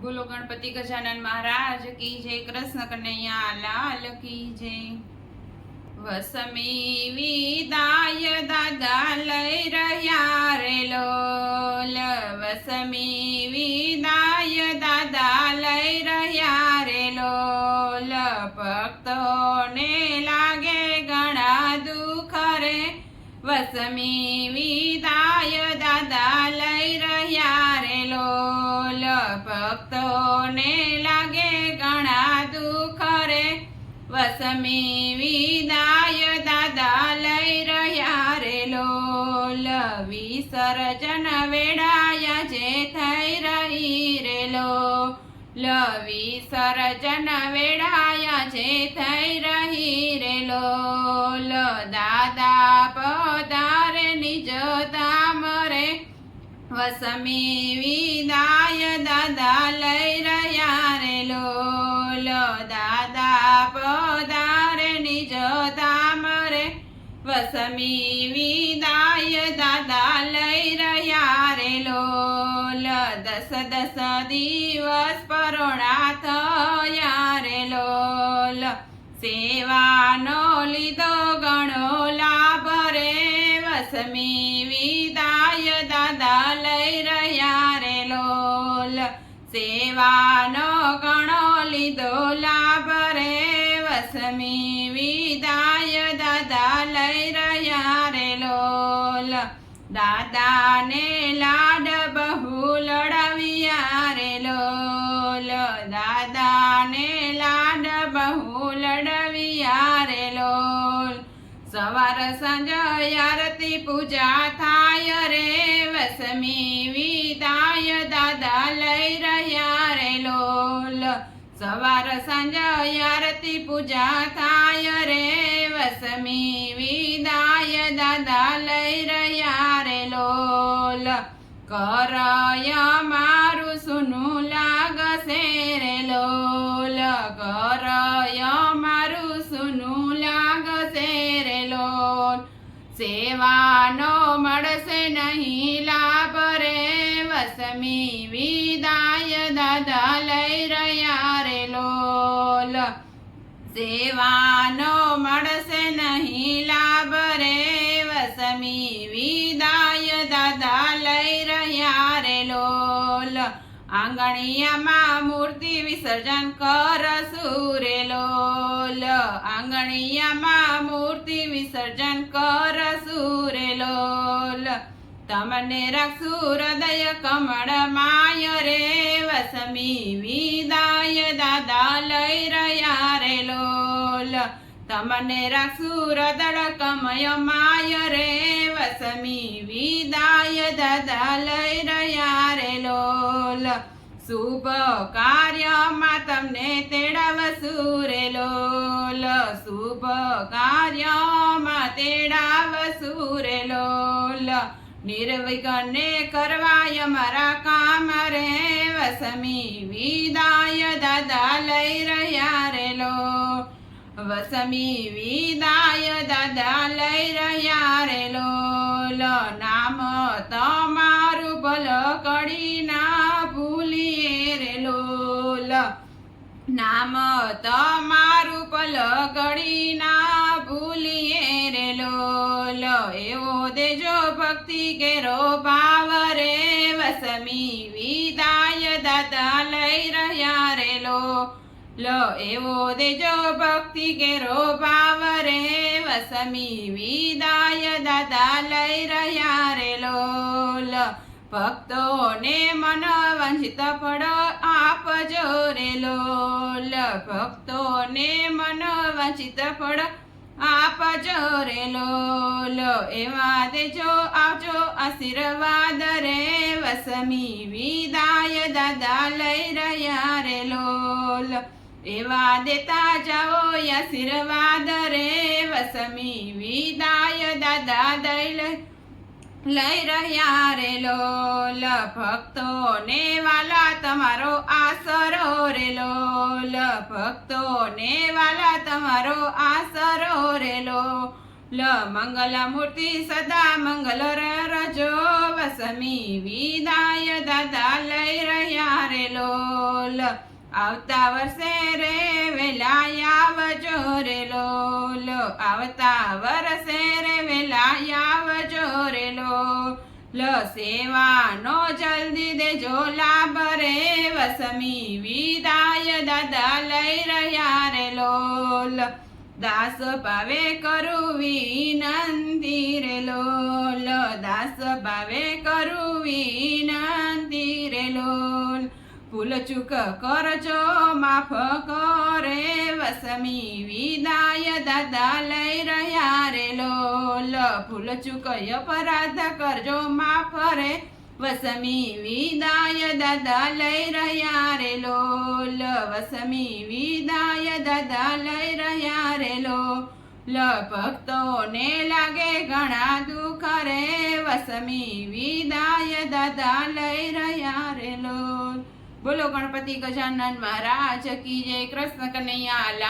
બોલો ગણપતિ ગજાનન મહારાજ, કી જય કૃષ્ણ કનૈયા, લાલ કી જય. વસમી વિદાય દાદા લઈ રહ્યા રે લોલ. વસમી વિદાય દાદા લઈ રહ્યા રે લોલ. ભક્તોને લાગે ઘણા દુઃખ રે. વસમી વિદાય દાદા લઈ રહ્યા રે લોલ. ભક્તોને લાગે ઘણા દુઃખ રે વસમી વિદાય દાદા લઈ રહ્યા રે લોલ. વિસર્જન વેળાયા જે થઈ રહી રે લવી સરજન વેળાયા જે થઈ રહી રે લો દાદા પધારે નિજ રે વસમી વિદાય દાદા લઈ રહ્યા રે લોલ. દાદા પધારે નિજ ધામ રે. વસમી વિદાય દાદા લઈ રહ્યા રે લોલ. દસ દસ દિવસ પરોણા થયા રે લોલ. સેવાનો લીધો ઘણો લાભ રે વસમી વિદાય દાદા લઈ રહ્યા રે લોલ. સેવાનો ગણો લીધો લાભ રે. વસમી વિદાય દાદા લઈ રહ્યા રે લોલ. દાદાને સવાર સાંજ આરતી પૂજા થાય રે, વસમી વિદાય દાદા લઈ રહ્યા રે લોલ. સવાર સાંજ આરતી પૂજા થાય રે, વસમી વિદાય દાદા લઈ રહ્યા રે લોલ. કરય નહીં લાભ રે, વસમી વિદાય દાદા લઈ રહ્યા રે લોલ. સેવાનો મળશે નહીં લાભ રે, વસમી વિદાય દાદા લઈ રહ્યા રે લોલ. આંગણિયામાં મૂર્તિ વિસર્જન કરશું રે લોલ. આંગણિયામાં મૂર્તિ વિસર્જન કરશું રે લોલ. તમને રાખશું હૃદય કમળ માય રે, વસમી વિદાય દાદા લઈ રહ્યા રે લોલ. તમને રાખશું હૃદય કમય માય રે, વસમી વિદાય દાદા લઈ રહ્યા રે લોલ. શુભ કાર્યમાં તમને તેડાવશું રે લોલ. શુભ કાર્યમાં તેડાવશું રે લોલ. નિર્વિઘ્ને કરવાય મારા કામ રે વસમી વિદાય દાદા લઈ રહ્યા લઈ લો નામ તમારું પલ ગળી ના ભૂલીએ રે લોલ એવો દેજો ભક્તિ કેરો ભાવ રે, વસમી વિદાય દાદા લઈ રહ્યા રે લો એવો દેજો ભક્તિ કેરો ભાવ રે, વસમી વિદાય દાદા લઈ રહ્યા રે ભક્તોને મન વંચિત ફળ આપજો રે લોલ. ભક્તોને મન વંચિત ફળ આપજો રે લોલ. એવા દેજો આવજો આશીર્વાદ રે. વસમી વિદાય દાદા લઈ રહ્યા રે લોલ. એવા દેતા જાઓ આશીર્વાદ રે. વસમી વિદાય દાદા દઈ લઈ લઈ રહ્યા રે લોલ ભક્તોને વાલા તમારો આસરો રે લોલ ભક્તોને વાલા તમારો આસરો રે લો લ મંગલ મૂર્તિ સદા મંગલ રજો વસમી વિદાય દાદા લઈ રહ્યા રે લોલ. આવતા વર્ષે રે વેલા આવજો રે લોલ. આવતા વર્ષે લોલ સેવાનો જલ્દી દેજો લાભ રે, વસમી વિદાય દાદા લઈ રહ્યા રે લોલ. દાસ ભાવે કરું વિનંતી રે લોલ. દાસ ભાવે કરું વિનંતી રે લોલ. ભૂલ ચૂક કરજો, માફ કરે, વસમી વિદાય દાદા લઈ રહ્યા રે લોલ. ભૂલ ચૂક અપરાધ કરજો, માફ રે વસમી વિદાય દાદા લઈ રહ્યા રે લોલ. વસમી વિદાય દાદા લઈ રહ્યા રે લોલ. ભક્તોને લાગે ઘણા દુઃખ રે. વસમી વિદાય દાદા લઈ રહ્યા રે લોલ. બોલો ગણપતિ ગજાનન મહારાજ કી જય કૃષ્ણ કનૈયા